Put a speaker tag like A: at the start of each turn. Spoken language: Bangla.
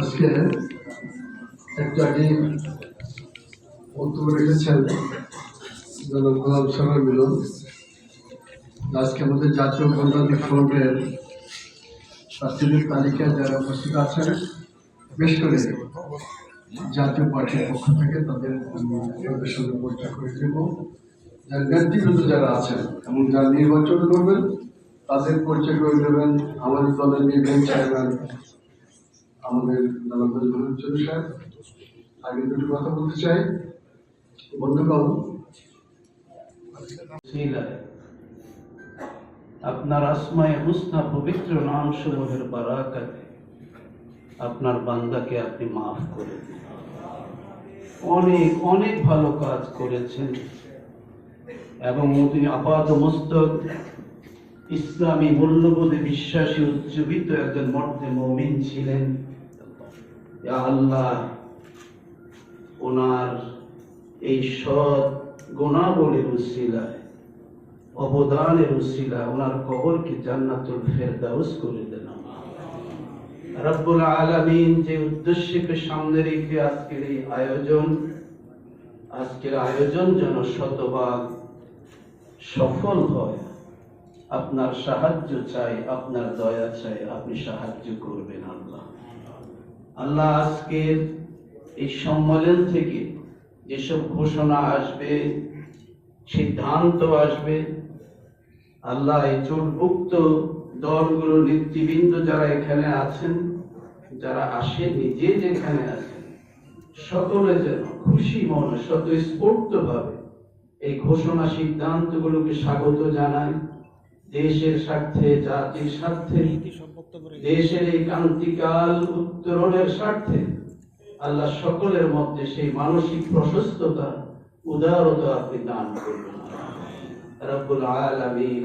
A: আজকে একটু আগে রেখেছেন গোলাম মিলন। আজকে আমাদের জাতীয় গণতান্ত্রিক ফ্রন্টের প্রার্থীদের তালিকায় যারা উপস্থিত আছেন, বেশ করে জাতীয় পার্টির পক্ষ থেকে তাদের তাদের সঙ্গে পরিচয় করে দেব যার নেতৃবৃন্দ যারা আছেন এবং যারা নির্বাচন করবেন, তাদের পরিচয় করে দেবেন। আমাদের দলের নির্বাহী চেয়ারম্যান আমাদের জনাব চৌধুরী সাহেব। আগে দুটি কথা বলতে চাই।
B: শিলায় আপনার আসমায় হুসনা পবিত্র নাম সমূহের বারাকাতে আপনার বান্দাকে আপনি মাফ করে দিন। অনেক অনেক ভালো কাজ করেছেন। এবং তিনি আপাত মস্তক ইসলামী মূল্যবোধে বিশ্বাসী উজ্জীবিত একজন মর্দে মমিন ছিলেন। আল্লাহ, ওনার এই সৎ গুণাবলীর উসিলায়, অবদানের উসিলায় ওনার কবরকে জান্নাতুল ফেরদাউস করে দেন। রব্বুল আলামিন যে উদ্দেশ্যকে সামনে রেখে আজকের এই আয়োজন, আজকের আয়োজন যেন শতভাগ সফল হয়। আপনার সাহায্য চাই, আপনার দয়া চাই, আপনি সাহায্য করবেন আল্লাহ। আল্লাহ আজকের এই সম্মেলন থেকে যেসব ঘোষণা আসবে, সিদ্ধান্ত আসবে, আল্লাহ এই চোটভুক্ত দলগুলো নেতৃবৃন্দ যারা এখানে আছেন, যারা আসে, নিজে যেখানে আছেন, সকলে যেন খুশি, মনে স্বতঃস্ফূর্ত ভাবে এই ঘোষণা সিদ্ধান্তগুলোকে স্বাগত জানায়। দেশের স্বার্থে, জাতির স্বার্থে, দেশের এই ক্রান্তিকাল উত্তরণের স্বার্থে আল্লাহ সকলের মধ্যে সেই মানসিক প্রশস্ততা, উদারতা আপনি দান করবেন রব্বুল আলামিন